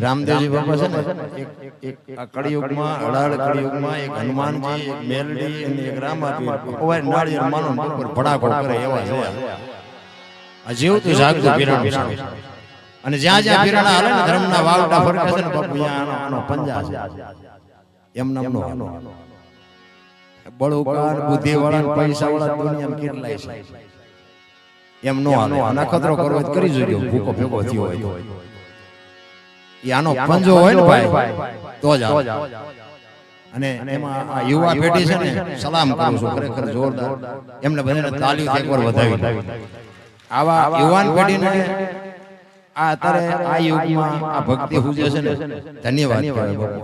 રામદેવજી બાપા છે ને આ કળિયુગમાં અડાળ કળિયુગમાં એક હનુમાનજી એક મેલડી અને એક નાળિયેર માનો ભડાકો કરે એવા આ જીવતું જાગતું અને જ્યાં જ્યાં હાલે ને ધર્મના વાવટા ફરકે છે ને બાપુ આનો આનો પંજા છે. એમ નામનો બળુકાર બુદ્ધિ વાળા પૈસા વાળા દુનિયામાં કેટલાય છે. એમ નો હાલે. અને અખતરો કરવો કરી જોજો. ભૂકો ભેગો થયો હોય આનો પંજો હોય ને ભાઈ તો જ અને એમાં આ યુવા પેઢી છે ને સલામ કરું છું ખરેખર જોરદાર. એમને બધાને તાલીઓ એકવાર વધાવી આવા યુવાન પેઢીને આ અત્યારે આ યુગમાં આ ભક્તિ પૂજે છે ને ધન્યવાદ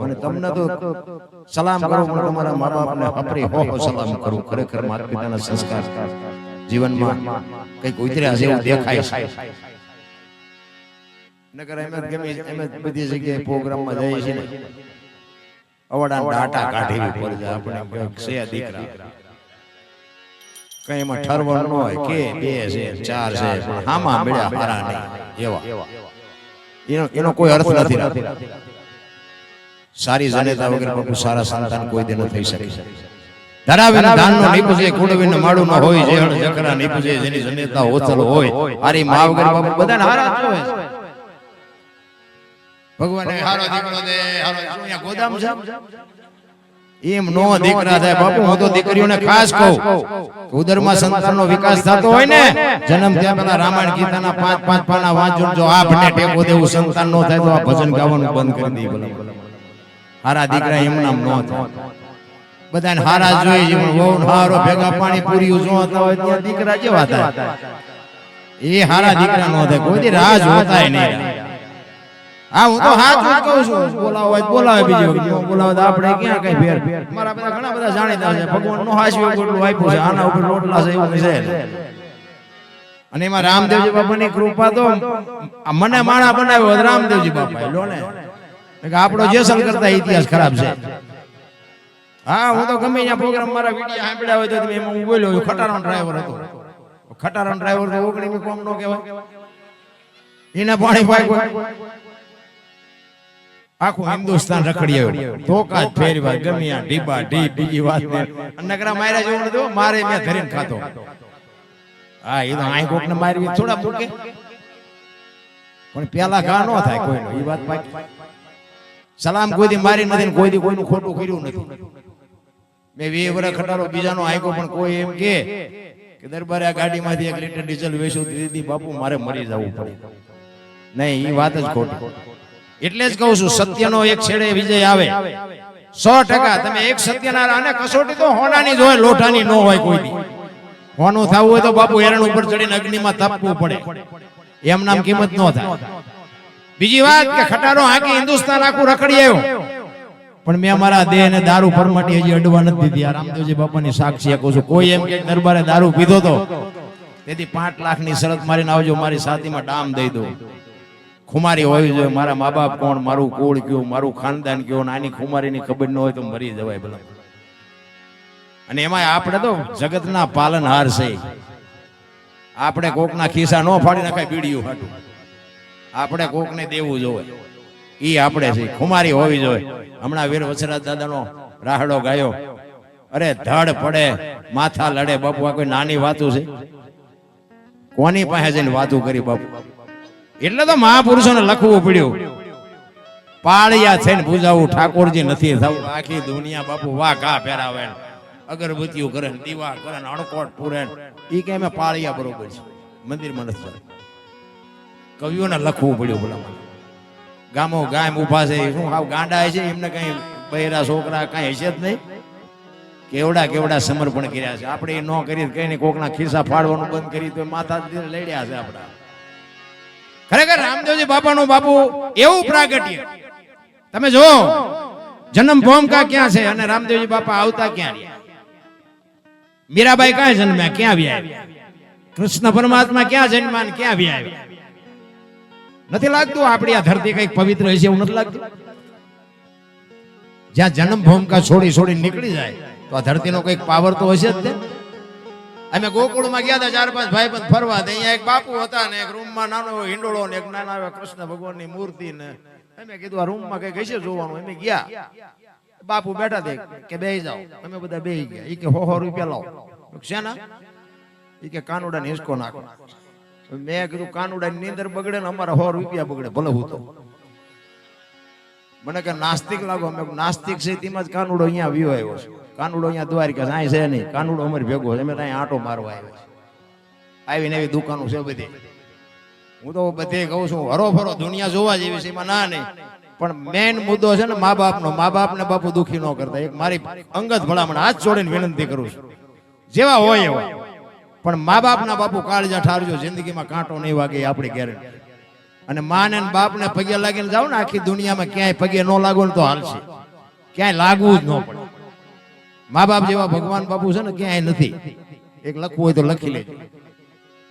અને તમને તો સલામ કરું પણ તમારા મા બાપને અપરી હો હો સલામ કરું ખરેખર માતા પિતાના સંસ્કાર. જીવનમાં કંઈક ઉતર્યા છે. એવું દેખાય છે. નકર જ ગમે એમ જ બધી જગ્યાએ પ્રોગ્રામમાં જઈએ છીએ ને અવડા ડાટા કાઢી પડે આપણે છે દીકરા. કઈ એમાં ઠરવણ ન હોય કે બે છે ચાર છે પણ હામાં મળ્યા હારા નહીં. એવા. એનો એનો કોઈ અર્થ નથી સારી જનેતા વગર પ્રભુ સારા સંતાન કોઈ દે ન થઈ શકે. ધરાવીને ધાનનો નીપજે કુળવીને માળું ન હોય જે જકરા નીપજે જેની જનેતા ઓછલ હોય. હારી મા વગર બાપુ બધાને હારા જ છે. ભગવાને હારો દીકરો દે હારો અહીંયા ગોદામ છે. એમ નો દીકરા થાય બાપુ હું તો દીકરીઓને ખાસ કહું ઉદરમાં સંતાનનો વિકાસ થતો હોય ને જન્મ થયા પેલા રામાયણ ગીતાના પાંચ પાંચ પાના વાંચો જો આ ભને ટેકો દેવું સંતાન નો થાય તો આ ભજન ગાવાનું બંધ કરી દે ભલા હારા દીકરા એમ નામ નો થાય. બધાને હારા જોઈ જીવન વહુ હારો ભેગા પાણી પૂરી જોતા હોય ત્યાં દીકરા કેવા થાય એ હારા દીકરા નો થાય કોઈ રાજ જોતાય નહીં. હા હું તો હાથ કહું છું. બોલાવો બોલાવે બીજો. બોલાવે આપણે ક્યાં કઈ ફેર? મારા બધા ઘણા બધા જાણીતા છે. ભગવાન નો હાસ્યું ગોટલું આપ્યું છે. આના ઉપર રોટલા છે એવું છે. અને એમાં રામદેવજી બાપાની કૃપા તો મને માણા બનાવ્યો રામદેવજી બાપા લો ને. આપણો જેસલ કરતા ઇતિહાસ ખરાબ છે. હા હું તો ગમે ત્યાં પ્રોગ્રામ મારા વીડિયો સાંભળ્યા હોય તો તમે એમાં હું બોલ્યો ખટારો ડ્રાઈવર હતો. ખટારો ડ્રાઈવર તો ઓગણી કોમ નો કહેવાય. એને પાણી પાય આખું હિન્દુસ્તાન રખડી આવ્યું. ધોકા ફેરવા ગમ્યા ડીબા ડી બીજી વાત નકરા માર્યા જેવું નતું મારે મેં ધરીને ખાતો હા એ તો આઈ કોક ને મારવી થોડા મૂકે પણ પેલા ઘા ન થાય કોઈનો એ વાત પાકી. સલામ કોઈ દી મારી નથી કોઈ દી કોઈનું ખોટું કર્યું નથી. મેં વે વર્ષ ખટારો બીજાનો આયકો પણ કોઈ એમ કે કે દરબારે આ ગાડીમાંથી એક લીટર ડીઝલ વેચું દીદી બાપુ મારે મરી જવું પડે. નહીં એ વાત જ ખોટી. એટલે જ કહું છું, સત્યનો એક છેડે વિજય આવે. સો ટકા તમે એક સત્યના અને કસોટી તો હોનાની જ હોય લોઠાની ન હોય કોઈ હોનું થવું હોય તો બાપુ હેરણ ઉપર ચડીને અગ્નિમાં તપવું પડે. એમ નામ કિંમત ન થાય. બીજી વાત કે ખટારો હાકી હિન્દુસ્તાન આખું રખડી આવ્યો. પણ મેં મારા દેહ ને દારૂ ફરમાટી હજી અડવા નથી દીધી. આ રામદેવજી બાપાની સાક્ષી આપું છું. કોઈ એમ કે દરબારે દારૂ પીધો તો? તેથી પાંચ લાખની શરત મારીને આવજો, મારી સાથીમાં ડામ દઈ દો ખુમારી હોવી જોઈએ મારા મા બાપ કોણ મારું કુળ કયું મારું ખાનદાન કયું આની ખુમારીની ખબર ન હોય તો મરી જવાય ભલા. અને એમાં આપણે તો જગતના પાલનહાર છે. આપણે કોકના ખિસ્સા ન ફાડી નાખાય બીડીયું હાટું. આપણે કોકને દેવું જોવે એ આપણે છે. ખુમારી હોવી જોઈએ. હમણાં વીર વસરાજ દાદાનો રાહડો ગાયો. અરે ધડ પડે માથા લડે બાપુ આ કોઈ નાની વાતું છે? કોની પાસે જઈને વાતું કરી બાપુ? એટલે તો મહાપુરુષોને લખવું પડ્યું. પાળિયા છે ને પૂજાવું ઠાકોરજી નથી થવું. આખી દુનિયા બાપુ વાહ ઘા પહેરાવે અગરબત્તીઓ કરે ને, કરે ને, અણકોટ પૂરે એ કે અમે પાળિયા બરોબર છે. મંદિરમાં નથી જતા. કવિઓને લખવું પડ્યું બોલા ગામો ગામ ઊભા છે શું હાવ ગાંડા છે એમને કઈ બહેરા છોકરા કઈ હશે જ નહીં. કેવડા કેવડા સમર્પણ કર્યા છે. આપણે એ ન કરીએ કઈ ને કોકના ખિસ્સા ફાડવાનું બંધ કરી તો માથા લડ્યા છે આપણા. ખરેખર રામદેવજી બાપાનું બાપુ એવું પ્રાગટ્ય. તમે જો જન્મ ભોમ કા ક્યાં છે અને રામદેવજી બાપા આવતા ક્યાં? મીરાબાઈ ક્યાં જન્મ્યા, ક્યાં વ્યા કૃષ્ણ પરમાત્મા ક્યાં જન્મ્યા ક્યાં વ્યા નથી લાગતું આપણી આ ધરતી કંઈક પવિત્ર હશે એવું નથી લાગતું? જ્યાં જન્મ ભૂમિકા છોડી છોડી નીકળી જાય, તો આ ધરતીનો કંઈક પાવર તો હશે જ તે અમે ગોકુળમાં ગયા હતા, ચાર પાંચ ભાઈ બંધ ફરવા અહીંયા એક બાપુ હતા ને એક રૂમમાં નાનો હિંડોળો ને એક નાના એવા કૃષ્ણ ભગવાનની મૂર્તિ ને અમે કીધું, આ રૂમમાં કઈ કઈ જોવાનું. અમે ગયા. બાપુ બેઠા દે કે બેહી જાઓ. અમે બધા બેહી ગયા. એ કે, હો હો, રૂપિયા લાવો. શેના? ઈ કે કાનુડા ને હિસકો નાખો. મેં કીધું કાનુડા ની નીંદર બગડે ને અમારા હો રૂપિયા બગડે, ભલે હું તો. મને કે, નાસ્તિક લાગો. અમે નાસ્તિક છે, તેમાં જ કાનુડો અહીંયા આવ્યો આવ્યો છે. કાનુડો અહીંયા દ્વારિકા અહીં છે નહીં. કાનુડો અમારી ભેગો છે. અમે ત્યાં આંટો મારવા આવ્યા છે આવીને એવી દુકાનો છે બધી. હું તો બધે કહું છું હરો ફરો દુનિયા જોવા જેવી છે, એમાં ના નહીં. પણ મેન મુદ્દો છે ને મા બાપનો મા બાપને બાપુ દુખી ન કરતા. એક મારી અંગત ભલામણ હાથ જોડીને વિનંતી કરું છું. જેવા હોય એવા. પણ મા બાપના બાપુ કાળજા ઠારજો, જિંદગીમાં કાંટો નહીં વાગે આપણી ગેરંટી અને માને બાપને પગે લાગીને જાવ ને, આખી દુનિયામાં ક્યાંય પગે ન લાગો ને તો હાલશે. ક્યાંય લાગવું જ ન પડે. મા બાપ જેવા ભગવાન બાપુ છે ને ક્યાંય નથી. એક લખવું હોય તો લખી લેજો.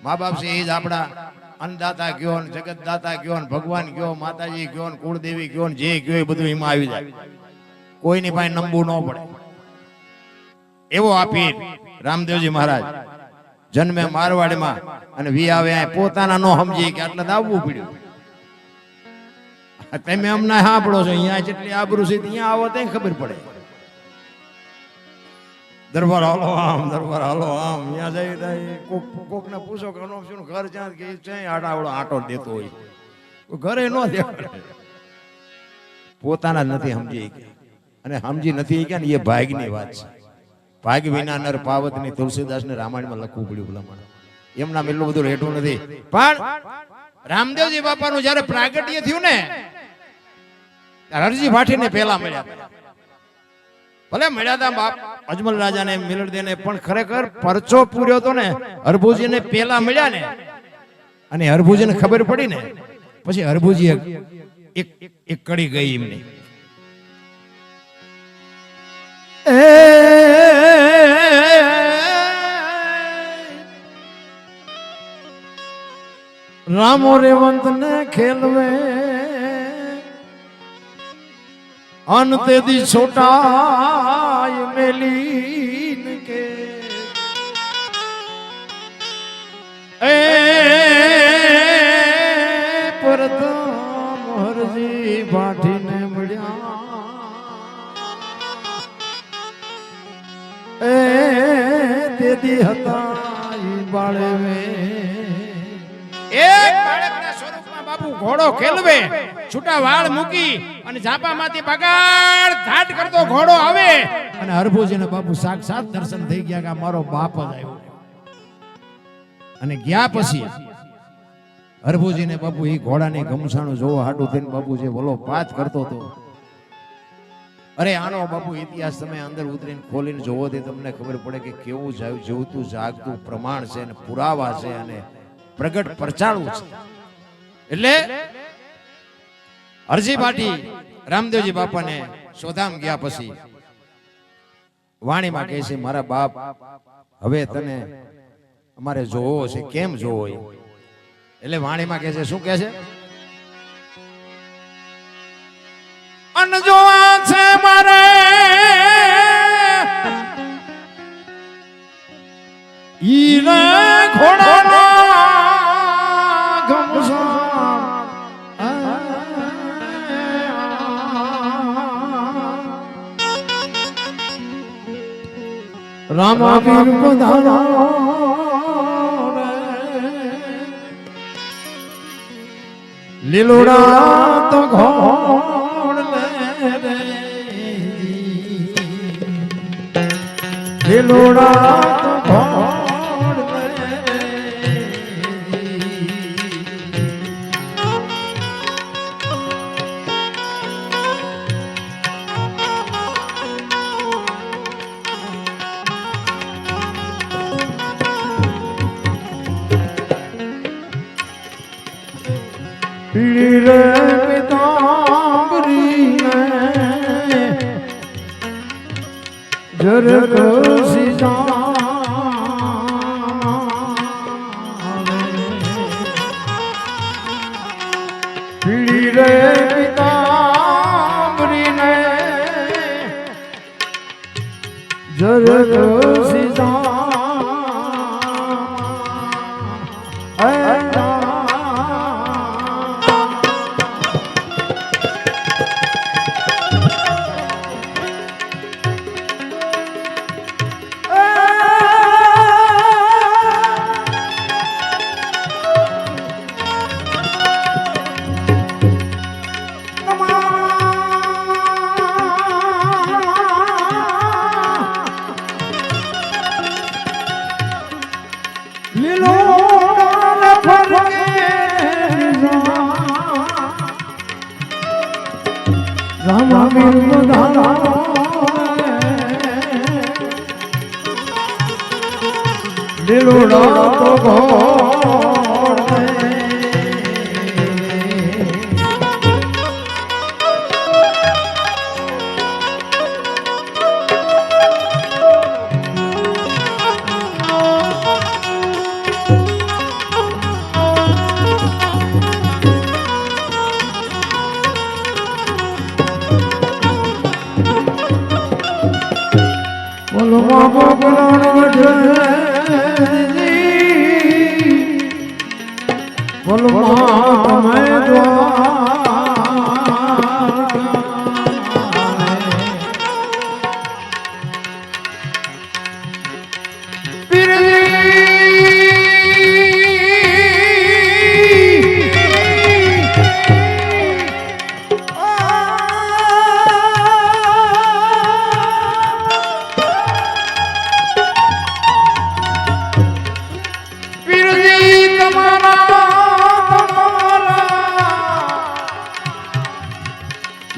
મા બાપ છે એ જ આપણા અન્નદાતા ગયો ને જગતદાતા ગયો ને ભગવાન ગયો, માતાજી ગયો ને કુળદેવી ગયો ને જે ગયો એ બધું એમાં આવી જાય. કોઈની પાસે નમવું ન પડે. એવો આ પીર રામદેવજી મહારાજ. જન્મે મારવાડમાં અને વી આવે પોતાના નો સમજી કે આટલે આવવું પડ્યું. તમે અમને સાંભળો છો, અહીંયા જેટલી આબરૂ છે, ત્યાં આવો ત્યાં ખબર પડે. દરબાર હાલો આમ, દરબાર હાલો આમ. ત્યાં જઈ જાય કોક કોક ને પૂછો કે અનોપ શું ઘર જ્યાં કે ક્યાંય આટાવડો આટો દેતો હોય. ઘરે ન દેખાડે પોતાના નથી સમજી. અને સમજી નથી ગયા ને એ ભાગની વાત છે. ભાગ વિના નર પાવતની તુલસીદાસ ને રામાયણમાં લખવું પડ્યું ભલામણ એમના એટલું બધું રેઠું નથી. પણ રામદેવજી બાપાનું જયારે પ્રાગટ્ય થયું ને હરજી ભાટીને પહેલા મળ્યા. ભલે મળ્યા હતા બાપ. અજમલ રાજાને મિલડદેને પણ ખરેખર પરચો પૂર્યો હતો ને હરભુજીને પેલા મળ્યા ને. અને હરભુજીને ખબર પડી ને પછી હરભુજી એક એક કડી ગઈ એમને. રામો રેવંત ને ખેલવે. અંતે દી છોટાય મેલીન કે એ હતા બાળવે ઘોડો ખેલવે છૂટા વાળ મૂકી અને ઝાપામાંથી બગાડ ધાટ કરતો ઘોડો આવે. અને હરભુજીને બાપુ સાક્ષાત દર્શન થઈ ગયા કે મારો બાપ જ આવ્યો. અને ગયા પછી હરભુજીને બાપુ એ ઘોડાની ગમસાણું જોવા હાટું થઈને બાપુ જે બોલો પાત કરતો હતો. અરે આનો બાપુ ઇતિહાસ તમે અંદર ઉતરીને ખોલીને જોવો તે તમને ખબર પડે કે કેવું જાવ- જીવતું, જાગતું, પ્રમાણ છે અને પુરાવા છે અને પ્રગટ પરચાળું છે. એટલે હરજી પાટી રામદેવજી બાપાને શોધામ ગયા પછી વાણીમાં કહે છે, મારા બાપ, હવે તને અમારે જોવો છે, કેમ જોવો એટલે વાણીમાં કહે છે, શું કહે છે? અનજોવા છે મારે. રામાવીર પધારા લીલોડા તો ઘોડ લે રે. લીલોડા તો ઘોડ પીળી રે પિતાંબરીને જરક લીલોડા તો બોલો બાબો ગુલાણ વઢે બોલો મા તમે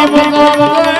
i'm going to Bhagavan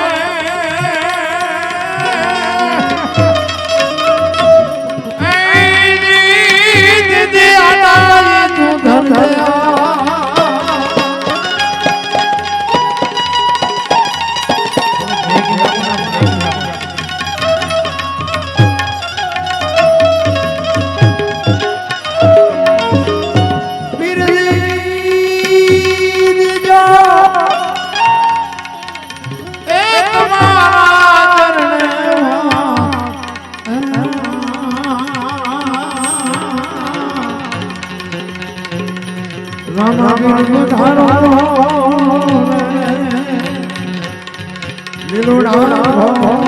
Ram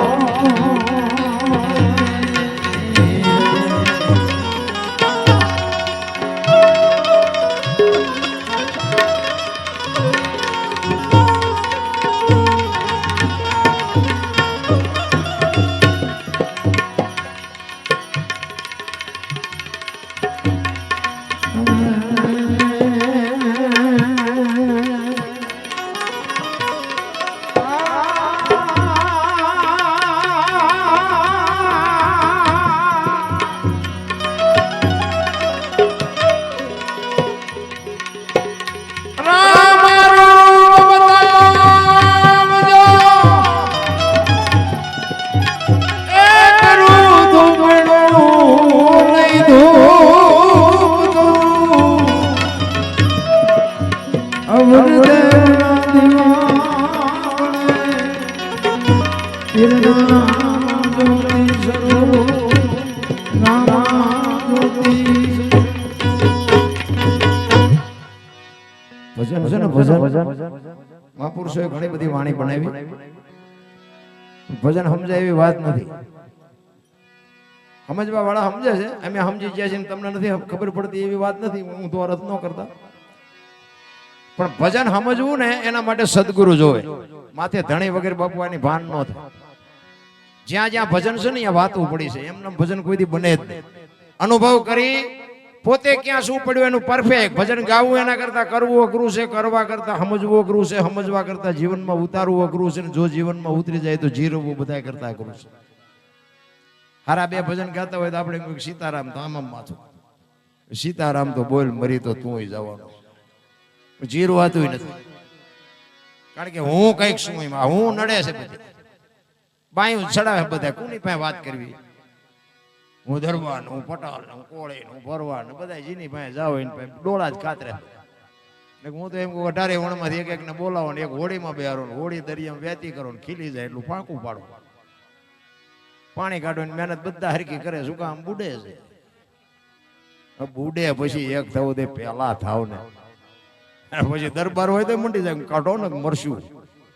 મહાપુરુષોએ ઘણી બધી વાણી બનાવી. ભજન સમજાય એવી વાત નથી. સમજવા વાળા સમજે છે. અમે સમજી ગયા છીએ તમને નથી ખબર પડતી એવી વાત નથી. હું તો અર્થ ન કરતા. પણ ભજન સમજવું ને એના માટે સદગુરુ જોવે. માથે ધણી વગેરે બાપવાની ભાન ન થાય. જ્યાં જ્યાં ભજન છે ને ત્યાં વાતું પડી છે. એમને ભજન કોઈથી બને જ નહીં. અનુભવ કરી, પોતે ક્યાં શું પડ્યું એનું પરફેક્ટ ભજન ગાવું એના કરતા કરવું અઘરું છે, કરવા કરતા સમજવું અઘરું છે, સમજવા કરતા જીવનમાં ઉતારવું અઘરું છે જો જીવનમાં ઉતરી જાય તો જીરવવું બધા કરતા અઘરું છે. હારા બે ભજન ગાતા હોય તો આપણે સીતારામ તો આમ માથું. સીતારામ તો બોલ, મરી તો તું જવાનો જીરવાતું નથી. કારણ કે હું કંઈક શું હું નડે છે બધી બાયું ચડાવે બધા. કોની પાસે વાત કરવી? હું દરબાન હું પટાલ હું કોળી હું ભરવાડ ને બધા જીની પાસે જાવ એની ડોળા જ કાતરે હું તો એમ કહું અઢારે વણમાંથી એક એકને બોલાવો ને એક હોળીમાં બેહારો ને હોળી દરિયામાં વહેતી કરો ને ખીલી જાય એટલું ફાંકું પાડો. પાણી કાઢો ને મહેનત બધા હરકી કરે શું કામ? બુડે છે. બુડે પછી એક થવું તે પેલા થાવ ને. પછી દરબાર હોય તો મંડી જાય, કાઢો ને મરશું.